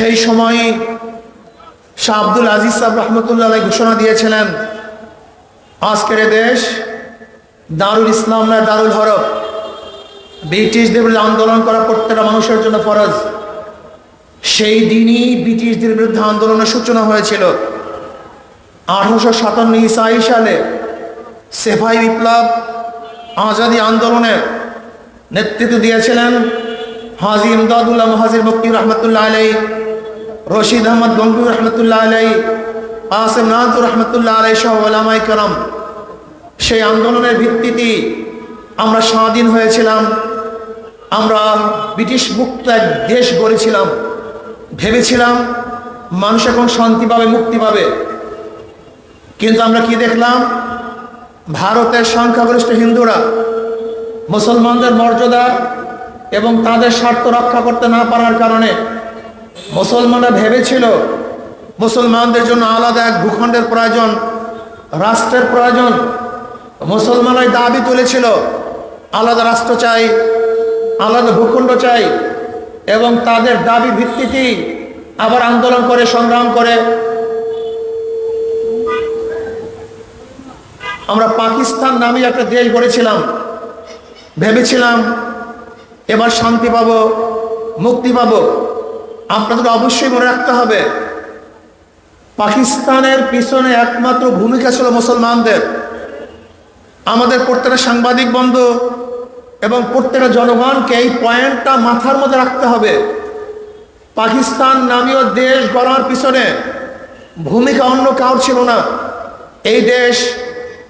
সেই সময় শাহ আব্দুল আজিজ সাহেব রহমতুল্লাহ ঘোষণা দিয়েছিলেন, আজকের দেশ দারুল ইসলাম না দারুল হরফ। ব্রিটিশদের বিরুদ্ধে আন্দোলন করা প্রত্যেকটা মানুষের জন্য ফরজ। সেই দিনই ব্রিটিশদের বিরুদ্ধে আন্দোলনের সূচনা হয়েছিল। আঠারোশো সাতান্ন ইসাই সালে সেফাই বিপ্লব আজাদি আন্দোলনের নেতৃত্ব দিয়েছিলেন হাজি ইমদাদুল্লাহ মহাজির মুক্তি রহমতুল্লাহ আলাই রশিদ আহমদ গঙ্গুর রহমতুল্লাহ আলাই আসেম নাজুর রহমতুল্লাহ আলাই সহ ওলামাই করম, সেই আন্দোলনের ভিত্তিতে আমরা স্বাধীন হয়েছিলাম, আমরা ব্রিটিশ মুক্ত এক দেশ গড়েছিলাম। ভেবেছিলাম মানুষ এখন শান্তি পাবে, মুক্তি পাবে। কিন্তু আমরা কি দেখলাম? ভারতের সংখ্যাগরিষ্ঠ হিন্দুরা, মুসলমানদের মর্যাদা এবং তাদের স্বার্থ রক্ষা করতে না পারার কারণে মুসলমানরা ভেবেছিল মুসলমানদের জন্য আলাদা এক ভূখণ্ডের প্রয়োজন, রাষ্ট্রের প্রয়োজন। মুসলমানরাই দাবি তুলেছিল, আলাদা রাষ্ট্র চাই, আলাদা ভূখণ্ড চাই এবং তাদের দাবি ভিত্তিতেই আবার আন্দোলন করে, সংগ্রাম করে। আমরা পাকিস্তান নামে একটা দেশ গড়েছিলাম। ভেবেছিলাম এবার শান্তি পাবো, মুক্তি পাবো। আপনাদের অবশ্যই মনে রাখতে হবে, পাকিস্তানের পিছনে একমাত্র ভূমিকা ছিল মুসলমানদের। আমাদের প্রত্যেকটা সাংবাদিক বন্ধু এবং প্রত্যেকটা জনগণকে এই পয়েন্টটা মাথার মধ্যে রাখতে হবে। পাকিস্তান নামীয় দেশ গড়ার পিছনে ভূমিকা অন্য কাউর ছিল না। এই দেশ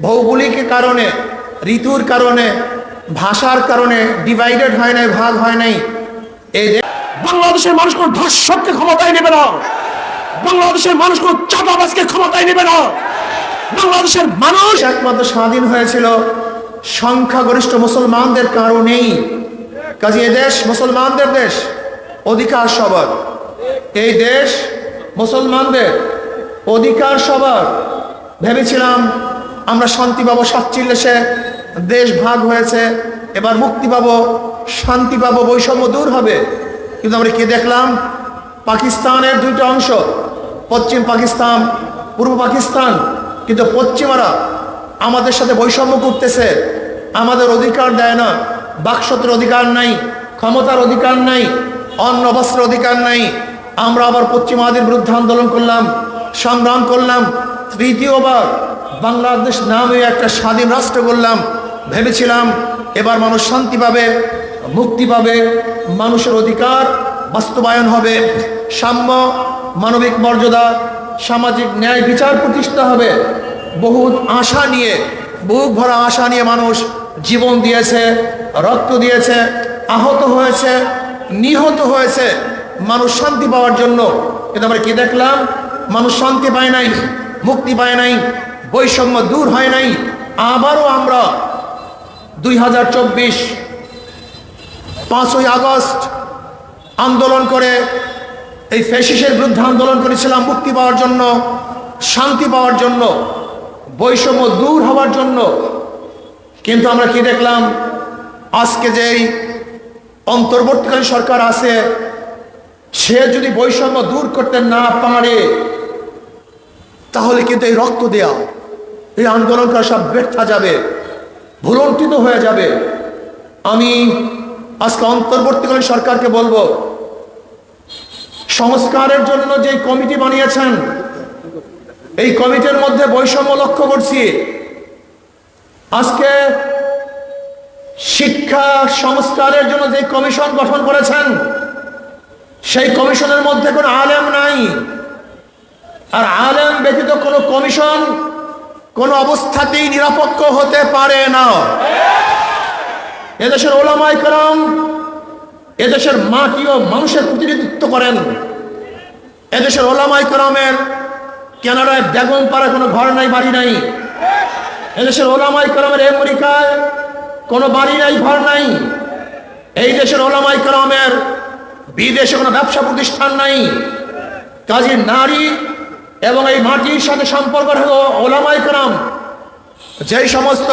ভৌগোলিক কারণে, ঋতুর কারণে, ভাষার কারণে ডিভাইডেড হয় নাই, ভাগ হয় নাই। এই দেশ বাংলাদেশের মানুষ কোন ধর্ষককে ক্ষমতায় নেবে না। বাংলাদেশের মানুষ কোন চাঁদাবাজকে ক্ষমতায় নেবে না। বাংলাদেশের মানুষ একমাত্র স্বাধীন হয়েছিল সংখ্যাগরিষ্ঠ মুসলমানদের কারণেই। কাজে দেশ মুসলমানদের দেশ, অধিকার সবার। এই দেশ মুসলমানদের অধিকার সবার। ভেবেছিলাম আমরা শান্তি পাবো সাচ্ছিল্যে দেশ ভাগ হয়েছে, এবার মুক্তি পাবো, শান্তি পাবো, বৈষম্য দূর হবে। কিন্তু আমরা কি দেখলাম? পাকিস্তানের দুইটা অংশ, পশ্চিম পাকিস্তান, পূর্ব পাকিস্তান, কিন্তু পশ্চিমারা আমাদের সাথে বৈষম্য করতেছে। আমাদের অধিকার দেয় না বাকশতের অধিকার নাই, ক্ষমতার অধিকার নাই, অন্ন বস্ত্রের অধিকার নাই। আমরা আবার পশ্চিমাদের বিরুদ্ধে আন্দোলন করলাম, সংগ্রাম করলাম, তৃতীয়বার বাংলাদেশ নামে একটা স্বাধীন রাষ্ট্র করলাম ভেবেছিলাম এবার মানুষ শান্তি পাবে, মুক্তি পাবে। মানুষের অধিকার বাস্তবায়ন হবে, সাম্য, মানবিক মর্যাদা, সামাজিক ন্যায় বিচার প্রতিষ্ঠা হবে। বহু আশা নিয়ে, বুক ভরা আশা নিয়ে মানুষ জীবন দিয়েছে, রক্ত দিয়েছে, আহত হয়েছে, নিহত হয়েছে। মানুষ শান্তি পাওয়ার জন্য। কিন্তু আমরা কি দেখলাম? মানুষ শান্তি পায় নাই, মুক্তি পায় নাই, বৈষম্য দূর হয় নাই। আবারও আমরা দুই হাজার চব্বিশ পাঁচই আগস্ট আন্দোলন করে, এই ফেসিসের বিরুদ্ধে আন্দোলন করেছিলাম মুক্তি পাওয়ার জন্য, শান্তি পাওয়ার জন্য, বৈষম্য দূর হওয়ার জন্য। কিন্তু আমরা কি দেখলাম? আজকে যেই অন্তর্বর্তীকালীন সরকার আছে, সে যদি বৈষম্য দূর করতে না পারে, তাহলে কিন্তু এই রক্ত দেয়া, এই আন্দোলন করা সব ব্যর্থা যাবে ভুলন্টিত হয়ে যাবে। আমি আজকে অন্তর্বর্তীকালীন সরকারকে বলব, সংস্কারের জন্য যে কমিটি বানিয়েছেন, এই কমিটির মধ্যে বৈষম্য লক্ষ্য করছি। আজকে শিক্ষা সংস্কারের জন্য যে কমিশন গঠন করেছেন, সেই কমিশনের মধ্যে কোনো আলেম নাই। আর আলেম ব্যতীত কোনো কমিশন কোনো অবস্থাতেই নিরাপত্ত হতে পারে না। এদেশের ওলামাই করম, এদেশের মাটি ও মানুষের প্রতিনিধিত্ব করেন? এদেশের ওলামাই করমের কেনাডায় বেগম পাড়া কোনো ঘর নাই, বাড়ি নাই? এদেশের ওলামাই করমের আমেরিকায় কোনো বাড়ি নাই, ঘর নাই? এই দেশের ওলামাই করমের বিদেশে কোনো ব্যবসা প্রতিষ্ঠান নাই? কাজী নারী এবং এই মাটির সাথে সম্পর্ক হলো ওলামাই করম যেই সমস্ত